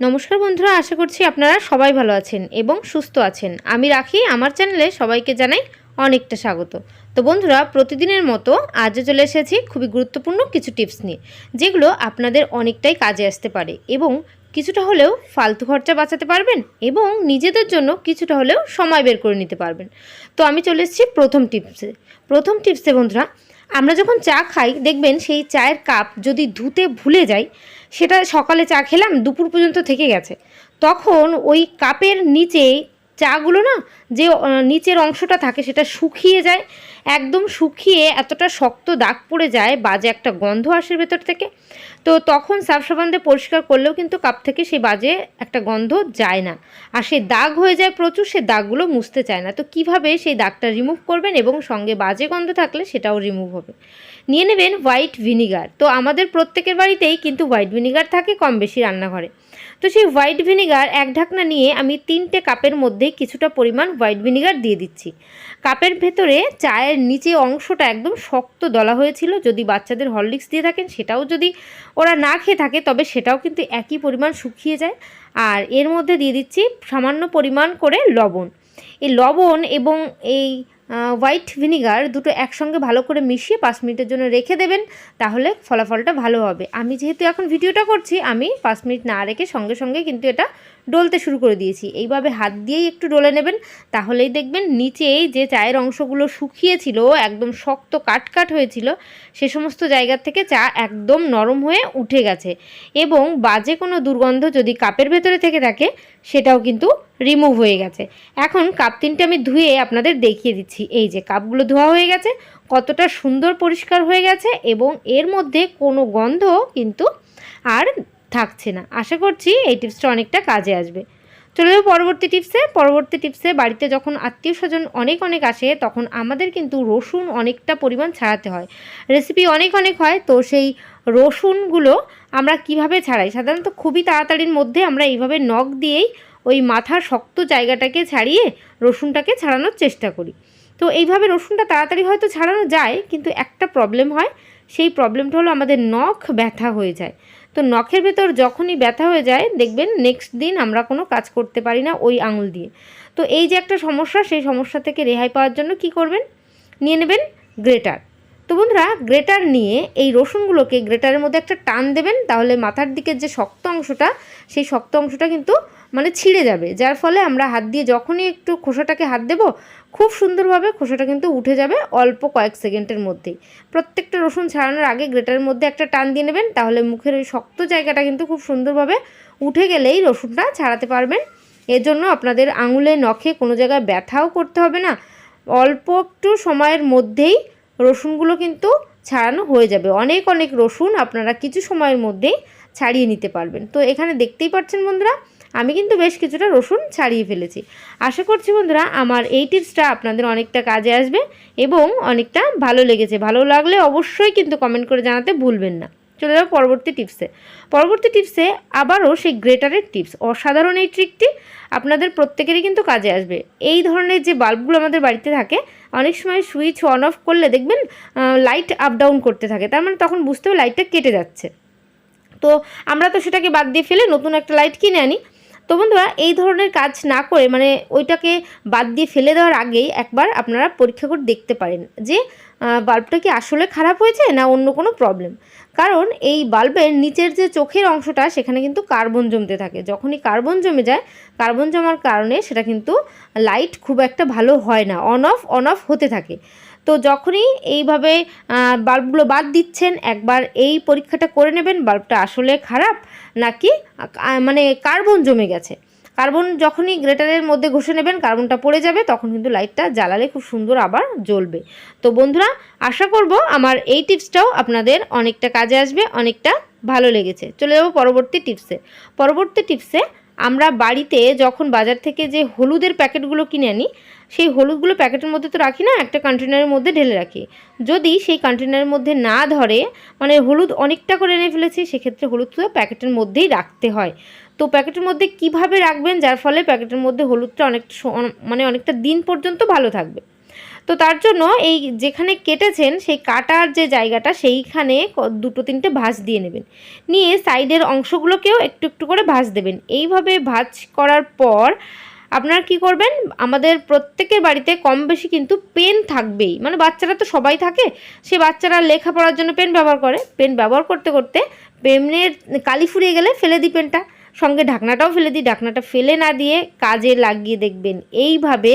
নমস্কার বন্ধুরা, আশা করছি আপনারা সবাই ভালো আছেন এবং সুস্থ আছেন। আমি রাখি, আমার চ্যানেলে সবাইকে জানাই অনেকটা স্বাগত। তো বন্ধুরা, প্রতিদিনের মতো আজও চলে এসেছি খুবই গুরুত্বপূর্ণ কিছু টিপস নিয়ে, যেগুলো আপনাদের অনেকটাই কাজে আসতে পারে এবং কিছুটা হলেও ফালতু খরচা বাঁচাতে পারবেন এবং নিজেদের জন্য কিছুটা হলেও সময় বের করে নিতে পারবেন। তো আমি চলে এসেছি প্রথম টিপসে। প্রথম টিপসে বন্ধুরা আমরা যখন চা খাই, দেখবেন সেই চায়ের কাপ যদি ধুতে ভুলে যাই, সেটা সকালে চা খেলাম, দুপুর পর্যন্ত থেকে গেছে। তখন ওই কাপের নিচে চাগুলো না, যে নিচের অংশটা থাকে, সেটা শুকিয়ে যায় একদম শুকিয়ে এতটা শক্ত দাগ পড়ে যায়, বাজে একটা গন্ধ আসে ভেতর থেকে। তো তখন সার্ফ সাবান দিয়ে পরিষ্কার করলেও কিন্তু কাপ থেকে সেই বাজে একটা গন্ধ যায় না। আর সেই দাগ হয়ে যায় প্রচুর, সেই দাগগুলো মুছতে চায় না। তো কীভাবে সেই দাগটা রিমুভ করবেন এবং সঙ্গে বাজে গন্ধ থাকলে সেটাও রিমুভ হবে? নিয়ে নেবেন হোয়াইট ভিনিগার তো আমাদের প্রত্যেকের বাড়িতেই কিন্তু হোয়াইট ভিনিগার থাকে কম বেশি রান্নাঘরে। তো সেই হোয়াইট ভিনিগার এক ঢাকনা নিয়ে আমি তিনটে কাপের মধ্যে কিছুটা পরিমাণ হোয়াইট ভিনিগার দিয়ে দিচ্ছি। কাপের ভেতরে চায়ের নিচে অংশটা একদম শক্ত দলা হয়েছিল, যদি বাচ্চাদের হরলিক্স দিয়ে থাকেন সেটাও যদি ওরা না খেয়ে থাকে, তবে সেটাও কিন্তু একই পরিমাণ শুকিয়ে যায়। আর এর মধ্যে দিয়ে দিচ্ছি সামান্য পরিমাণ করে লবণ। এই লবণ এবং এই হোয়াইট ভিনিগার দুটো একসঙ্গে ভালো করে মিশিয়ে পাঁচ মিনিটের জন্য রেখে দেবেন, তাহলে ফলাফলটা ভালো হবে। আমি যেহেতু এখন ভিডিওটা করছি, আমি পাঁচ মিনিট না রেখে সঙ্গে সঙ্গে কিন্তু এটা ডলতে শুরু করে দিয়েছি। এইভাবে হাত দিয়েই একটু ডলে নেবেন, তাহলেই দেখবেন নিচেই যে চায়ের অংশগুলো শুকিয়েছিল, একদম শক্ত কাট কাট হয়েছিল, সে সমস্ত জায়গার থেকে চা একদম নরম হয়ে উঠে গেছে। এবং বাজে কোনো দুর্গন্ধ যদি কাপের ভেতরে থেকে থাকে, সেটাও কিন্তু রিমুভ হয়ে গেছে। এখন কাপ তিনটে আমি ধুয়ে আপনাদের দেখিয়ে দিচ্ছি। এই যে কাপগুলো ধোয়া হয়ে গেছে, কতটা সুন্দর পরিষ্কার হয়ে গেছে এবং এর মধ্যে কোনো গন্ধ কিন্তু আর থাকছে না। আশা করছি এই টিপসটা অনেকটা কাজে আসবে। চলে যাব পরবর্তী টিপসে পরবর্তী টিপসে বাড়িতে যখন আত্মীয় স্বজন অনেক অনেক আসে, তখন আমাদের কিন্তু রসুন অনেকটা পরিমাণ ছাড়াতে হয়। রেসিপি অনেক অনেক হয়, তো সেই রসুনগুলো আমরা কীভাবে ছাড়াই? সাধারণত খুবই তাড়াতাড়ির মধ্যে আমরা এইভাবে নখ দিয়েই ওই মাথার শক্ত জায়গাটাকে ছাড়িয়ে রসুনটাকে ছাড়ানোর চেষ্টা করি। তো এইভাবে রসুনটা তাড়াতাড়ি হয়তো ছাড়ানো যায়, কিন্তু একটা প্রবলেম হয়, সেই প্রবলেমটা হলো আমাদের নখ ব্যথা হয়ে যায়। তো নখের ভেতর যখনই ব্যথা হয়ে যায়, দেখবেন নেক্সট দিন আমরা কোনো কাজ করতে পারি না ওই আঙুল দিয়ে। তো এই যে একটা সমস্যা, সেই সমস্যা থেকে রেহাই পাওয়ার জন্য কি করবেন? নিয়ে নেবেন গ্রেটার। তো বন্ধুরা, গ্রেটার নিয়ে এই রসুনগুলোকে গ্রেটারের মধ্যে একটা টান দেবেন, তাহলে মাথার দিকের যে শক্ত অংশটা, সেই শক্ত অংশটা কিন্তু মানে ছিঁড়ে যাবে। যার ফলে আমরা হাত দিয়ে যখনই একটু খোসাটাকে হাত দেবো, খুব সুন্দরভাবে খোসাটা কিন্তু উঠে যাবে অল্প কয়েক সেকেন্ডের মধ্যেই। প্রত্যেকটা রসুন ছাড়ানোর আগে গ্রেটারের মধ্যে একটা টান দিয়ে নেবেন, তাহলে মুখের ওই শক্ত জায়গাটা কিন্তু খুব সুন্দরভাবে উঠে গেলেই রসুনটা ছাড়াতে পারবেন। এজন্য আপনাদের আঙুলে, নখে কোনো জায়গায় ব্যথাও করতে হবে না। অল্প একটু সময়ের মধ্যেই রসুনগুলো কিন্তু ছাড়ানো হয়ে যাবে। অনেক অনেক রসুন আপনারা কিছু সময়ের মধ্যেই ছাড়িয়ে নিতে পারবেন। তো এখানে দেখতেই পাচ্ছেন বন্ধুরা আমি কিন্তু বেশ কিছুটা রসুন ছাড়িয়ে ফেলেছি। আশা করছি বন্ধুরা, আমার এই টিপসটা আপনাদের অনেকটা কাজে আসবে এবং অনেকটা ভালো লেগেছে। ভালো লাগলে অবশ্যই কিন্তু কমেন্ট করে জানাতে ভুলবেন না। চলে যাব পরবর্তী টিপসে পরবর্তী টিপসে আবারও সেই গ্রেটারের টিপস অসাধারণ এই ট্রিকটি আপনাদের প্রত্যেকেরই কিন্তু কাজে আসবে। এই ধরনের যে বাল্বগুলো আমাদের বাড়িতে থাকে, অনেক সময় সুইচ অন অফ করলে দেখবেন লাইট আপ ডাউন করতে থাকে। তার মানে তখন বুঝতে হবে লাইটটা কেটে যাচ্ছে। তো আমরা তো সেটাকে বাদ দিয়ে ফেলে নতুন একটা লাইট কিনে আনি। তো বন্ধুরা, এই ধরনের কাজ না করে মানে ওইটাকে বাদ দিয়ে ফেলে দেওয়ার আগেই একবার আপনারা পরীক্ষা করে দেখতে পারেন যে বাল্বটা কি আসলে খারাপ হয়েছে না অন্য কোনো প্রবলেম কারণ এই বাল্বের নিচের যে চোখের অংশটা, সেখানে কিন্তু কার্বন জমতে থাকে। যখনই কার্বন জমে যায়, কার্বন জমার কারণে সেটা কিন্তু লাইট খুব একটা ভালো হয় না অন অফ অন অফ হতে থাকে। তো যখনই এইভাবে বাল্বগুলো বাদ দিচ্ছেন, একবার এই পরীক্ষাটা করে নেবেন, বাল্বটা আসলে খারাপ নাকি মানে কার্বন জমে গেছে। কার্বন যখনই গ্রেটারের মধ্যে ঘষে নেবেন, কার্বনটা পড়ে যাবে, তখন কিন্তু লাইটটা জ্বালালে খুব সুন্দর আবার জ্বলবে। তো বন্ধুরা, আশা করব আমার এই টিপসটাও আপনাদের অনেকটা কাজে আসবে, অনেকটা ভালো লেগেছে। চলে যাব পরবর্তী টিপসে। পরবর্তী টিপসে আমরা বাড়িতে যখন বাজার থেকে যে হলুদের প্যাকেটগুলো কিনে আনি সেই হলুদগুলো প্যাকেটের মধ্যে তো রাখি না, একটা কন্টেনারের মধ্যে ঢেলে রাখি। যদি সেই কন্টেনারের মধ্যে না ধরে মানে হলুদ অনেকটা করে এনে ফেলেছি, সেক্ষেত্রে হলুদটা প্যাকেটের মধ্যেই রাখতে হয়। তো প্যাকেটের মধ্যে কীভাবে রাখবেন? যার ফলে প্যাকেটের মধ্যে হলুদটা অনেকটা স- অন- মানে অনেকটা দিন পর্যন্ত ভালো থাকবে। তো তার জন্য এই যেখানে কেটেছেন, সেই কাটার যে জায়গাটা, সেইখানে দুটো তিনটে ভাঁজ দিয়ে নেবেন। নিয়ে সাইডের অংশগুলোকেও একটু একটু করে ভাঁজ দেবেন। এইভাবে ভাঁজ করার পর আপনারা কি করবেন? আমাদের প্রত্যেকের বাড়িতে কম বেশি কিন্তু পেন থাকবেই। মানে বাচ্চারা তো সবাই থাকে সে বাচ্চারা লেখাপড়ার জন্য পেন ব্যবহার করে। পেন ব্যবহার করতে করতে পেনের কালি ফুরিয়ে গেলে ফেলে দিই পেনটা। সঙ্গে ঢাকনাটাও ফেলে দিই। ঢাকনাটা ফেলে না দিয়ে কাজে লাগিয়ে দেখবেন। এইভাবে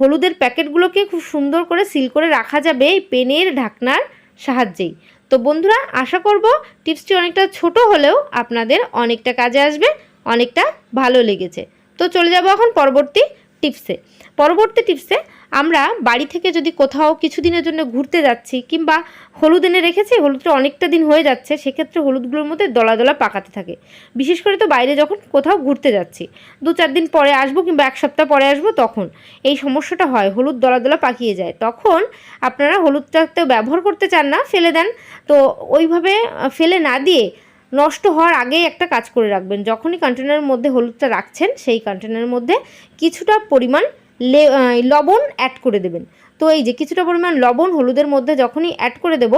হলুদের প্যাকেটগুলোকে খুব সুন্দর করে সিল করে রাখা যাবে এই পেনের ঢাকনার সাহায্যেই। তো বন্ধুরা, আশা করব টিপসটি অনেকটা ছোট হলেও আপনাদের অনেকটা কাজে আসবে, অনেকটা ভালো লেগেছে। তো চলে যাব এখন পরবর্তী টিপসে পরবর্তী টিপসে আমরা বাড়ি থেকে যদি কোথাও কিছু দিনের জন্য ঘুরতে যাচ্ছি কিংবা হলুদ এনে রেখেছি, হলুদটা অনেকটা দিন হয়ে যাচ্ছে, সেক্ষেত্রে হলুদগুলোর মধ্যে দলা দলা পাকাতে থাকে। বিশেষ করে তো বাইরে যখন কোথাও ঘুরতে যাচ্ছি, দু চার দিন পরে আসব কিংবা এক সপ্তাহ পরে আসব তখন এই সমস্যাটা হয়, হলুদ দলা দলা পাকিয়ে যায়। তখন আপনারা হলুদটাতে ব্যবহার করতে চান না, ফেলে দেন। তো ওইভাবে ফেলে না দিয়ে নষ্ট হওয়ার আগেই একটা কাজ করে রাখবেন। যখনই কন্টেনারের মধ্যে হলুদটা রাখছেন, সেই কন্টেনারের মধ্যে কিছুটা পরিমাণ লবণ অ্যাড করে দেবেন। তো এই যে কিছুটা পরিমাণ লবণ হলুদের মধ্যে যখনই অ্যাড করে দেব,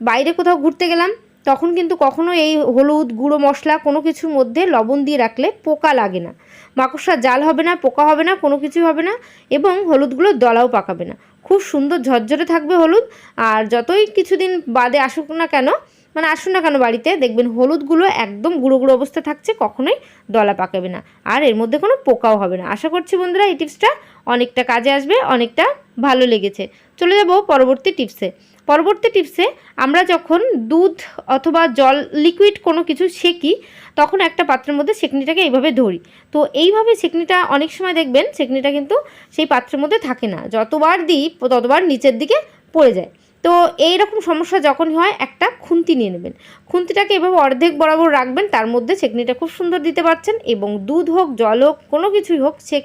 বাইরে কোথাও ঘুরতে গেলাম, তখন কিন্তু কখনো এই হলুদ, গুঁড়ো মশলা কোনো কিছুর মধ্যে লবণ দিয়ে রাখলে পোকা লাগে না। মাকড়সার জাল হবে না, পোকা হবে না, কোনো কিছু হবে না এবং হলুদগুলো দলাও পাকাবে না। খুব সুন্দর ঝরঝরে থাকবে হলুদ, আর যতই কিছুদিন বাদে আসুক না কেন মানে আসুন না কেন বাড়িতে, দেখবেন হলুদগুলো একদম গুঁড়ো গুঁড়ো অবস্থা থাকছে, কখনোই দলা পাকাবে না। আর এর মধ্যে কোনো পোকাও হবে না। আশা করছি বন্ধুরা এই টিপসটা অনেকটা কাজে আসবে, অনেকটা ভালো লেগেছে। চলে যাব পরবর্তী টিপসে। পরবর্তী টিপসে আমরা যখন দুধ অথবা জল লিকুইড কোনো কিছু সেকি তখন একটা পাত্রের মধ্যে সেকনিটাকে এইভাবে ধরি। তো এইভাবে সেকনিটা অনেক সময় দেখবেন সেকনিটা কিন্তু সেই পাত্রের মধ্যে থাকে না। যতবার দিই, ততবার নিচের দিকে পড়ে যায়। তো এই রকম সমস্যা যখনই হয়, একটা খুন্তি নিয়ে নেবেন। খুন্তিটাকে এভাবে অর্ধেক বরাবর রাখবেন, তার মধ্যে সেকনিটা খুব সুন্দর দিতে পারছেন এবং দুধ হোক, জল হোক, কোনো কিছুই হোক সেক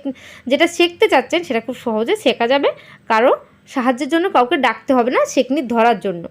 যেটা সেকতে চাচ্ছেন সেটা খুব সহজে শেখা যাবে। কারও সাহায্যের জন্য কাউকে ডাকতে হবে না সেকনি ধরার জন্য।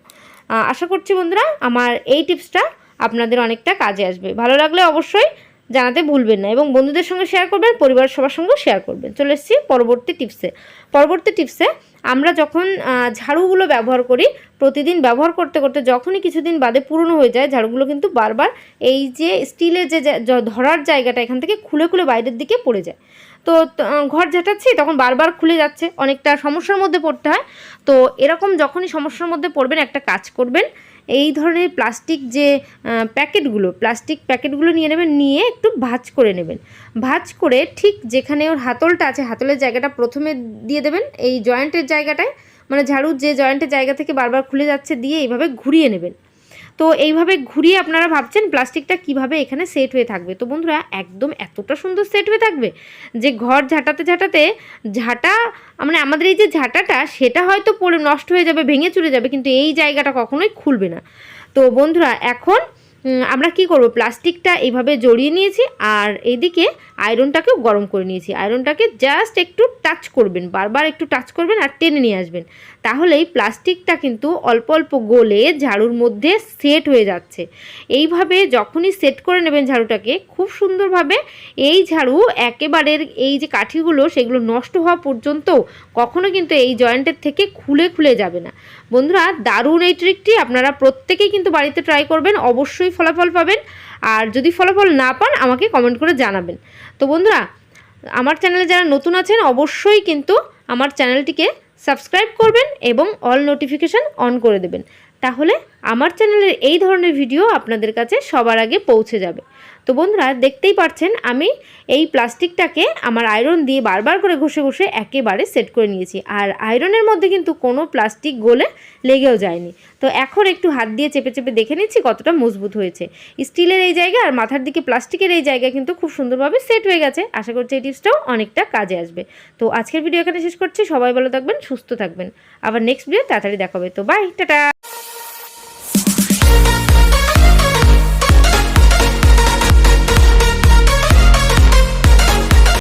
আশা করছি বন্ধুরা, আমার এই টিপসটা আপনাদের অনেকটা কাজে আসবে। ভালো লাগলে অবশ্যই জানাতে ভুলবেন না এবং বন্ধুদের সঙ্গে শেয়ার করবেন পরিবার সবার সঙ্গেও শেয়ার করবেন। চলে এসেছি পরবর্তী টিপসে পরবর্তী টিপসে আমরা যখন ঝাড়ুগুলো ব্যবহার করি, প্রতিদিন ব্যবহার করতে করতে যখনই কিছুদিন বাদে পুরনো হয়ে যায়, ঝাড়ুগুলো কিন্তু বারবার এই যে স্টিলের যে ধরার জায়গাটা এখান থেকে খুলে খুলে বাইরের দিকে পড়ে যায়। ত- ঘর ঝাঁটাচ্ছি, তখন বারবার খুলে যাচ্ছে। অনেকটা সমস্যার মধ্যে পড়তে হয়। তো এরকম যখনই সমস্যার মধ্যে পড়বেন, একটা কাজ করবেন। এই ধরনের প্লাস্টিক যে প্যাকেটগুলো, প্লাস্টিক প্যাকেটগুলো নিয়ে নেবেন, নিয়ে একটু ভাজ করে নেবেন। ভাজ করে ঠিক যেখানে ওর হাতলটা আছে, হাতলের জায়গাটা প্রথমে দিয়ে দেবেন, এই জয়েন্টের জায়গাটায় মানে ঝাড়ু যে জয়েন্টের জায়গা থেকে বারবার খুলে যাচ্ছে, দিয়ে এইভাবে ঘুরিয়ে নেবেন। তো এইভাবে ঘুরিয়ে আপনারা ভাবছেন প্লাস্টিকটা কীভাবে এখানে সেট হয়ে থাকবে? তো বন্ধুরা, একদম এতটা সুন্দর সেট হয়ে থাকবে যে ঘর ঝাঁটাতে ঝাঁটাতে ঝাঁটা মানে আমাদের এই যে ঝাঁটাটা, সেটা হয়তো পড়ে নষ্ট হয়ে যাবে, ভেঙে চলে যাবে, কিন্তু এই জায়গাটা কখনোই খুলবে না। তো বন্ধুরা, এখন আমরা কি করব? প্লাস্টিকটা এইভাবে জড়িয়ে নিয়েছি আর এইদিকে আয়রনটাকেও গরম করে নিয়েছি। আয়রনটাকে জাস্ট একটু টাচ করবেন, বারবার একটু টাচ করবেন আর টেনে নিয়ে আসবেন। তাহলেই প্লাস্টিকটা কিন্তু অল্প অল্প গলে ঝাড়ুর মধ্যে সেট হয়ে যাচ্ছে। এইভাবে যখনই সেট করে নেবেন ঝাড়ুটাকে, খুব সুন্দরভাবে এই ঝাড়ু একেবারে এই যে কাঠিগুলো, সেগুলো নষ্ট হওয়া পর্যন্ত কখনো কিন্তু এই জয়েন্টের থেকে খুলে খুলে যাবে না। বন্ধুরা, দারুণ এই ট্রিকটি আপনারা প্রত্যেকেই কিন্তু বাড়িতে ট্রাই করবেন, অবশ্যই ফলাফল পাবেন। আর যদি ফলাফল না পান, আমাকে কমেন্ট করে জানাবেন। তো বন্ধুরা, আমার চ্যানেলে যারা নতুন আছেন, অবশ্যই কিন্তু আমার চ্যানেলটিকে সাবস্ক্রাইব করবেন এবং অল নোটিফিকেশান অন করে দেবেন। তাহলে আমার চ্যানেলের এই ধরনের ভিডিও আপনাদের কাছে সবার আগে পৌঁছে যাবে। তো বন্ধুরা, দেখতেই পাচ্ছেন, আমি এই প্লাস্টিকটাকে আমার আয়রন দিয়ে বারবার করে ঘষে ঘষে একেবারে সেট করে নিয়েছি। আর আয়রনের মধ্যে কিন্তু কোনো প্লাস্টিক গলে লেগেও যায়নি। তো এখন একটু হাত দিয়ে চেপে চেপে দেখে নিচ্ছি কতটা মজবুত হয়েছে। স্টিলের এই জায়গা আর মাথার দিকে প্লাস্টিকের এই জায়গা কিন্তু খুব সুন্দরভাবে সেট হয়ে গেছে। আশা করছি এই টিপসটাও অনেকটা কাজে আসবে। তো আজকের ভিডিও এখানে শেষ করছি। সবাই ভালো থাকবেন, সুস্থ থাকবেন। আবার নেক্সট ভিডিও তাড়াতাড়ি দেখাবে। তো বাই টাটা!